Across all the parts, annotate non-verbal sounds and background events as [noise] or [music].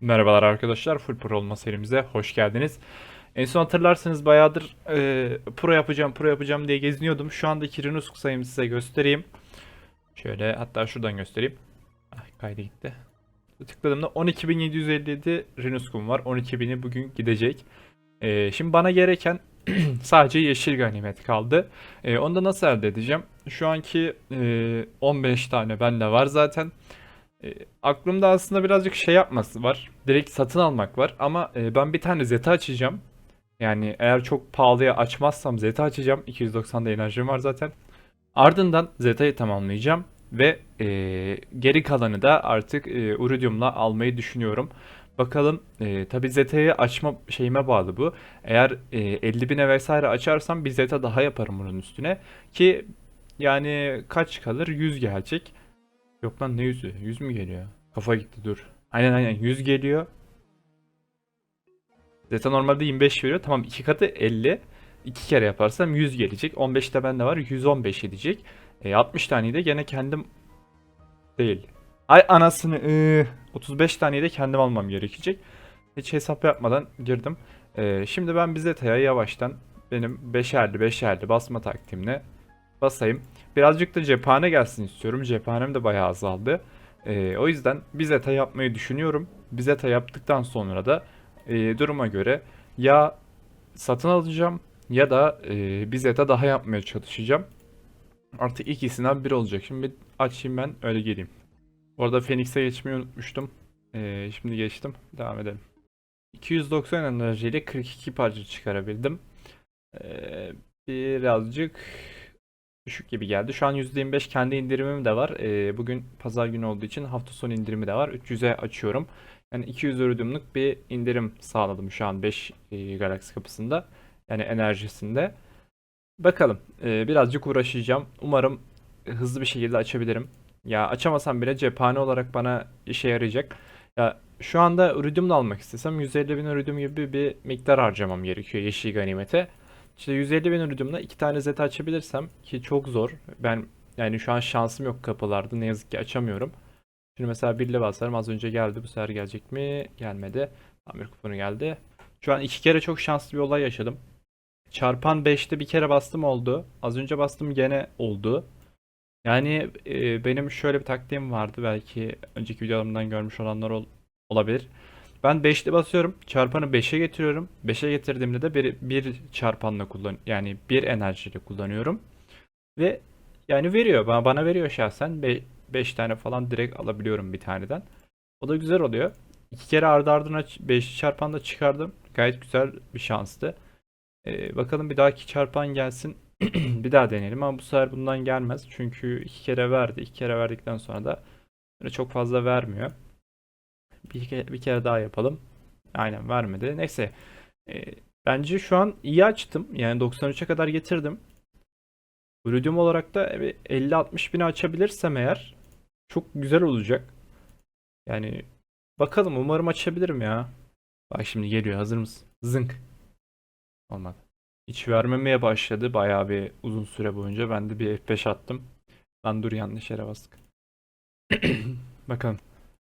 Merhabalar arkadaşlar, Full Pro olma serimize hoş geldiniz. En son hatırlarsınız bayağıdır e, pro yapacağım, pro yapacağım diye geziniyordum. Şu andaki Renus sayımı size göstereyim. Şöyle hatta şuradan göstereyim. Ah, kaydı gitti. Tıkladığımda 12.757 Renus'um var. 12.000'i bugün gidecek. E, şimdi bana gereken [clears throat] sadece yeşil ganimet kaldı. E, onu da nasıl elde edeceğim? Şu anki e, 15 tane bende var zaten. E, aklımda aslında birazcık şey yapması var. Direkt satın almak var. Ama e, ben bir tane Zeta açacağım. Yani eğer çok pahalıya açmazsam Zeta açacağım. 290'da enerjim var zaten. Ardından Zeta'yı tamamlayacağım. Ve e, geri kalanı da artık e, Iridium'la almayı düşünüyorum. Bakalım e, tabi Zeta'yı açma şeyime bağlı bu. Eğer e, 50 bine vesaire açarsam bir Zeta daha yaparım bunun üstüne. Ki yani kaç kalır? 100 gelecek. Yok lan ne yüzü? 100 mü geliyor? Kafa gitti dur. Aynen aynen 100 geliyor. Zeta normalde 25 veriyor. Tamam iki katı 50. İki kere yaparsam 100 gelecek. 15 de bende var. 115 edecek. E, 60 taneyi de gene kendim değil. Ay anasını ıı, 35 taneyi de kendim almam gerekecek. Hiç hesap yapmadan girdim. E, şimdi ben bir Zeta'ya yavaştan benim beşerli beşerli basma taktiğimle basayım. Birazcık da cephane gelsin istiyorum. Cephanem de bayağı azaldı. Ee, o yüzden bir zeta yapmayı düşünüyorum. Bir zeta yaptıktan sonra da e, duruma göre ya satın alacağım ya da e, bir zeta daha yapmaya çalışacağım. Artık ikisinden biri olacak. Şimdi açayım ben öyle geleyim. Orada Phoenix'e geçmeyi unutmuştum. Ee, şimdi geçtim. Devam edelim. 290 enerjiyle 42 parça çıkarabildim. Ee, birazcık düşük gibi geldi. Şu an %25 kendi indirimim de var. Ee, bugün pazar günü olduğu için hafta sonu indirimi de var. 300'e açıyorum. Yani 200 ödümlük bir indirim sağladım şu an 5 e, Galaxy kapısında. Yani enerjisinde. Bakalım. Ee, birazcık uğraşacağım. Umarım hızlı bir şekilde açabilirim. Ya açamasam bile cephane olarak bana işe yarayacak. Ya şu anda Iridium da almak istesem 150 bin Iridium gibi bir miktar harcamam gerekiyor yeşil ganimete. İşte 150 bin Iridium'la iki tane Z açabilirsem ki çok zor. Ben yani şu an şansım yok kapılarda ne yazık ki açamıyorum. Şimdi mesela birle basarım az önce geldi bu sefer gelecek mi? Gelmedi. Tamir kuponu geldi. Şu an iki kere çok şanslı bir olay yaşadım. Çarpan 5'te bir kere bastım oldu. Az önce bastım gene oldu. Yani e, benim şöyle bir taktiğim vardı belki önceki videolarımdan görmüş olanlar ol- olabilir. Ben 5'li basıyorum. Çarpanı 5'e getiriyorum. 5'e getirdiğimde de bir, bir çarpanla kullan yani bir enerjiyle kullanıyorum. Ve yani veriyor. Bana, bana veriyor şahsen. 5 tane falan direkt alabiliyorum bir taneden. O da güzel oluyor. İki kere ardı ardına 5 çarpan da çıkardım. Gayet güzel bir şanstı. Ee, bakalım bir dahaki çarpan gelsin. [clears throat] bir daha deneyelim ama bu sefer bundan gelmez. Çünkü iki kere verdi. İki kere verdikten sonra da çok fazla vermiyor. Bir kere, bir kere daha yapalım. Aynen vermedi. Neyse. Ee, bence şu an iyi açtım. Yani 93'e kadar getirdim. Iridium olarak da bir 50-60 bini açabilirsem eğer çok güzel olacak. Yani bakalım umarım açabilirim ya. Bak şimdi geliyor hazır mısın? Zınk. Olmadı. Hiç vermemeye başladı bayağı bir uzun süre boyunca. Ben de bir F5 attım. Lan dur yanlış yere bastık. [clears throat] Bakalım.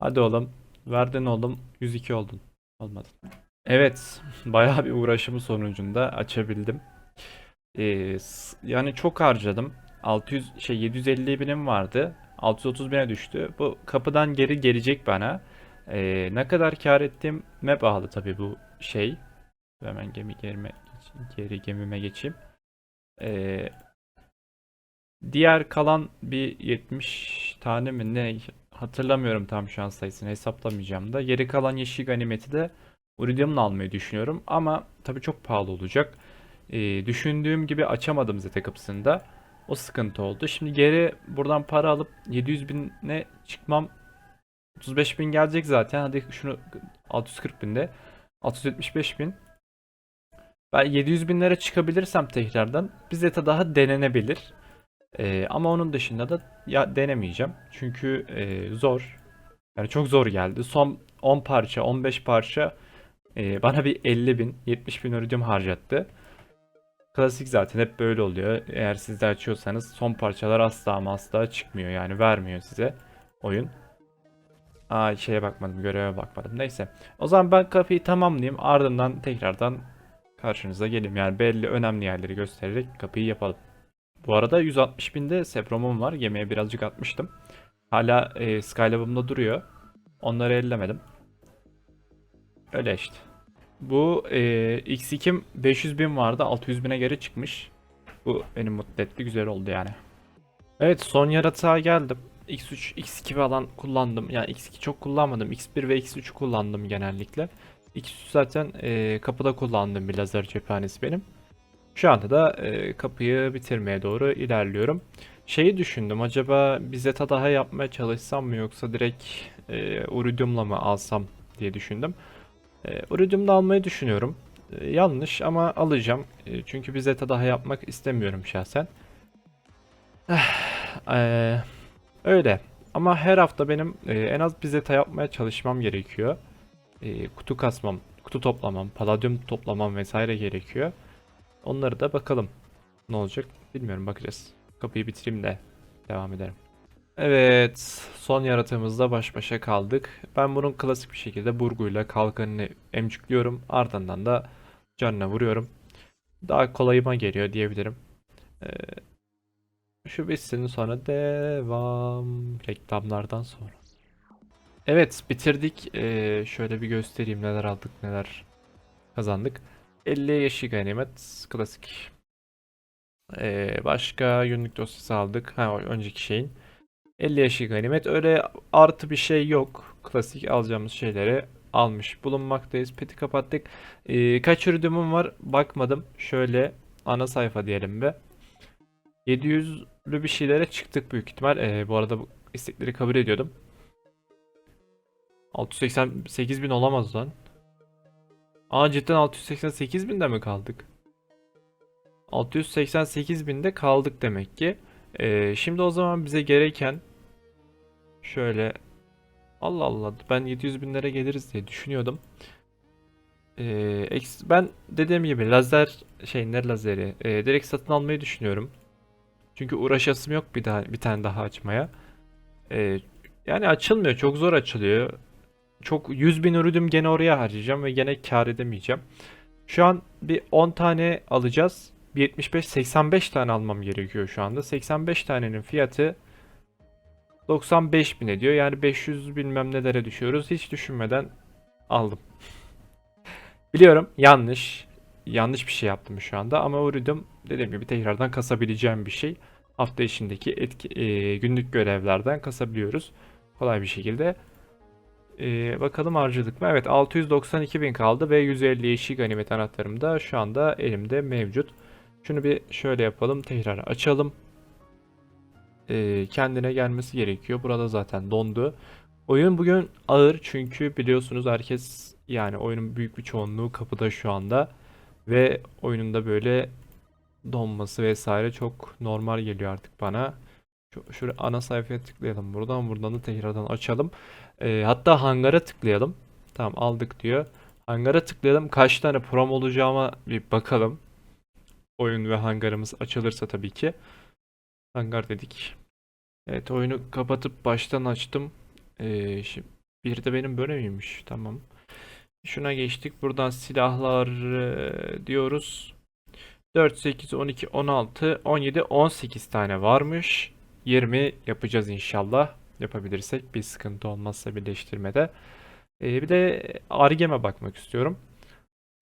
Hadi oğlum. Verdin oğlum. 102 oldun. Olmadı. Evet. Bayağı bir uğraşımın sonucunda açabildim. Ee, yani çok harcadım. 600 şey 750 binim vardı. 630 bine düştü. Bu kapıdan geri gelecek bana. Ee, ne kadar kar ettiğime bağlı tabii bu şey. Hemen gemi gerime, geri gemime geçeyim. Ee, diğer kalan bir 70 tane mi ne hatırlamıyorum tam şu an sayısını hesaplamayacağım da. Geri kalan yeşil ganimeti de Iridium'la almayı düşünüyorum. Ama tabii çok pahalı olacak. Ee, düşündüğüm gibi açamadım ZT kapısında. O sıkıntı oldu. Şimdi geri buradan para alıp 700 bine çıkmam 35 bin gelecek zaten. Hadi şunu 640 binde. 675 bin. Ben 700 binlere çıkabilirsem tekrardan bir zeta daha denenebilir. Ee, ama onun dışında da ya denemeyeceğim. Çünkü e, zor. Yani çok zor geldi. Son 10 parça, 15 parça e, bana bir 50 bin, 70 bin iridium harcattı. Klasik zaten hep böyle oluyor. Eğer siz de açıyorsanız son parçalar asla ama asla çıkmıyor. Yani vermiyor size oyun. Aa şeye bakmadım, göreve bakmadım. Neyse. O zaman ben kapıyı tamamlayayım. Ardından tekrardan karşınıza geleyim. Yani belli önemli yerleri göstererek kapıyı yapalım. Bu arada 160 binde Seprom'um var. Yemeğe birazcık atmıştım. Hala e, Skylab'ımda duruyor. Onları ellemedim. Öyle işte. Bu e, X2'm 500 bin vardı. 600 bine geri çıkmış. Bu beni mutlu etti. Güzel oldu yani. Evet son yaratığa geldim. X3, X2 falan kullandım. Yani X2 çok kullanmadım. X1 ve X3 kullandım genellikle. X3 zaten e, kapıda kullandığım bir lazer cephanesi benim. Şu anda da e, kapıyı bitirmeye doğru ilerliyorum. Şeyi düşündüm acaba bir zeta daha yapmaya çalışsam mı yoksa direkt e, Uridium'la mı alsam diye düşündüm. E, Uridium'da almayı düşünüyorum. E, yanlış ama alacağım. E, çünkü bir zeta daha yapmak istemiyorum şahsen. Eee, öyle. Ama her hafta benim e, en az bir zeta yapmaya çalışmam gerekiyor. E, kutu kasmam, kutu toplamam, paladyum toplamam vesaire gerekiyor. Onları da bakalım. Ne olacak bilmiyorum bakacağız. Kapıyı bitireyim de devam ederim. Evet, son yaratığımızla baş başa kaldık. Ben bunun klasik bir şekilde burguyla kalkanını emcikliyorum. Ardından da canına vuruyorum. Daha kolayıma geliyor diyebilirim. Ee, şu bitsin sonra devam reklamlardan sonra. Evet bitirdik. Ee, şöyle bir göstereyim neler aldık neler kazandık. 50 yeşil ganimet klasik. Ee, başka günlük dosyası aldık. Ha önceki şeyin. 50 yeşil ganimet. Öyle artı bir şey yok. Klasik alacağımız şeyleri almış bulunmaktayız. Peti kapattık. Ee, kaç ürünüm var bakmadım. Şöyle ana sayfa diyelim be. 700'lü bir şeylere çıktık büyük ihtimal. Ee, bu arada bu istekleri kabul ediyordum. 688 bin olamaz lan. Aa cidden 688 binde mi kaldık? 688 binde kaldık demek ki. Ee, şimdi o zaman bize gereken şöyle Allah Allah ben 700 binlere geliriz diye düşünüyordum. Ee, ben dediğim gibi lazer şey ne lazeri ee, direkt satın almayı düşünüyorum. Çünkü uğraşasım yok bir daha bir tane daha açmaya. Ee, yani açılmıyor çok zor açılıyor. Çok 100 bin ürünüm gene oraya harcayacağım ve gene kar edemeyeceğim. Şu an bir 10 tane alacağız. Bir 75 85 tane almam gerekiyor şu anda. 85 tanenin fiyatı 95 bin ediyor. Yani 500 bilmem nelere düşüyoruz. Hiç düşünmeden aldım. [laughs] Biliyorum yanlış. Yanlış bir şey yaptım şu anda ama Uridium dediğim gibi tekrardan kasabileceğim bir şey. Hafta içindeki etki, e, günlük görevlerden kasabiliyoruz. Kolay bir şekilde. E, bakalım harcadık mı? Evet 692 bin kaldı ve 150 yeşil ganimet anahtarım da şu anda elimde mevcut. Şunu bir şöyle yapalım. Tekrar açalım. E, kendine gelmesi gerekiyor. Burada zaten dondu. Oyun bugün ağır çünkü biliyorsunuz herkes yani oyunun büyük bir çoğunluğu kapıda şu anda. Ve oyununda böyle donması vesaire çok normal geliyor artık bana. Şuraya ana sayfaya tıklayalım buradan. Buradan da tekrardan açalım. Ee, hatta hangara tıklayalım. Tamam aldık diyor. Hangara tıklayalım. Kaç tane prom olacağıma bir bakalım. Oyun ve hangarımız açılırsa tabii ki. Hangar dedik. Evet oyunu kapatıp baştan açtım. Ee, şimdi bir de benim böyle miymiş? Tamam. Şuna geçtik. Buradan silahlar e, diyoruz. 4, 8, 12, 16, 17, 18 tane varmış. 20 yapacağız inşallah. Yapabilirsek bir sıkıntı olmazsa birleştirmede. Ee, bir de Argem'e bakmak istiyorum.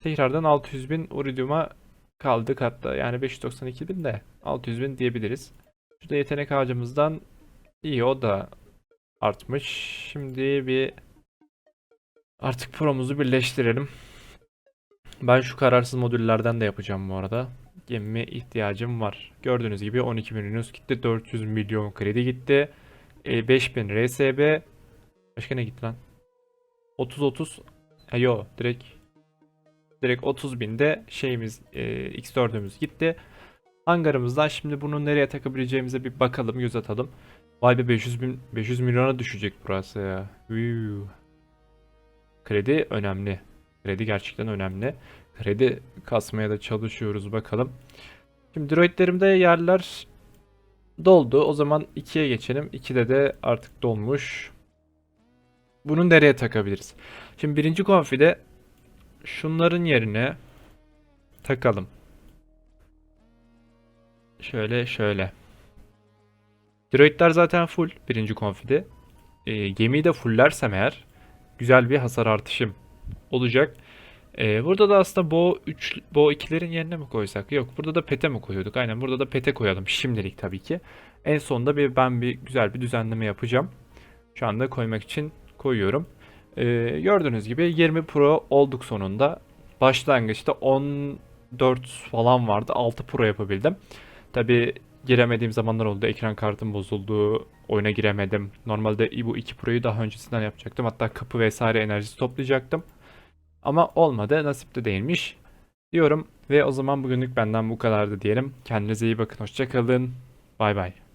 Tekrardan 600 bin Uridium'a kaldık hatta yani 592 bin de 600 bin diyebiliriz. Şurada yetenek ağacımızdan iyi o da artmış. Şimdi bir artık promuzu birleştirelim. Ben şu kararsız modüllerden de yapacağım bu arada. Gemime ihtiyacım var. Gördüğünüz gibi 12 milyon Yunus gitti. 400 milyon kredi gitti. E, 5000 RSB. Başka ne gitti lan? 30 30. Ha, yo direkt direkt 30 binde şeyimiz e, X4'ümüz gitti. Hangarımızdan şimdi bunu nereye takabileceğimize bir bakalım, göz atalım. Vay be 500 bin 500 milyona düşecek burası ya. Üy. Kredi önemli. Kredi gerçekten önemli. Kredi kasmaya da çalışıyoruz bakalım. Şimdi droidlerimde yerler doldu. O zaman 2'ye geçelim. 2'de de artık dolmuş. bunu nereye takabiliriz? Şimdi birinci konfide şunların yerine takalım. Şöyle şöyle. Droidler zaten full birinci konfide. Ee, gemiyi de fullersem eğer güzel bir hasar artışım olacak. Ee, burada da aslında Bo 3 Bo 2'lerin yerine mi koysak? Yok, burada da Pete mi koyuyorduk? Aynen burada da Pete koyalım şimdilik tabii ki. En sonunda bir ben bir güzel bir düzenleme yapacağım. Şu anda koymak için koyuyorum. Ee, gördüğünüz gibi 20 Pro olduk sonunda. Başlangıçta 14 falan vardı. 6 Pro yapabildim. Tabii giremediğim zamanlar oldu. Ekran kartım bozuldu. Oyuna giremedim. Normalde bu 2 Pro'yu daha öncesinden yapacaktım. Hatta kapı vesaire enerjisi toplayacaktım. Ama olmadı. Nasip de değilmiş. Diyorum ve o zaman bugünlük benden bu kadardı diyelim. Kendinize iyi bakın. Hoşça kalın. Bay bay.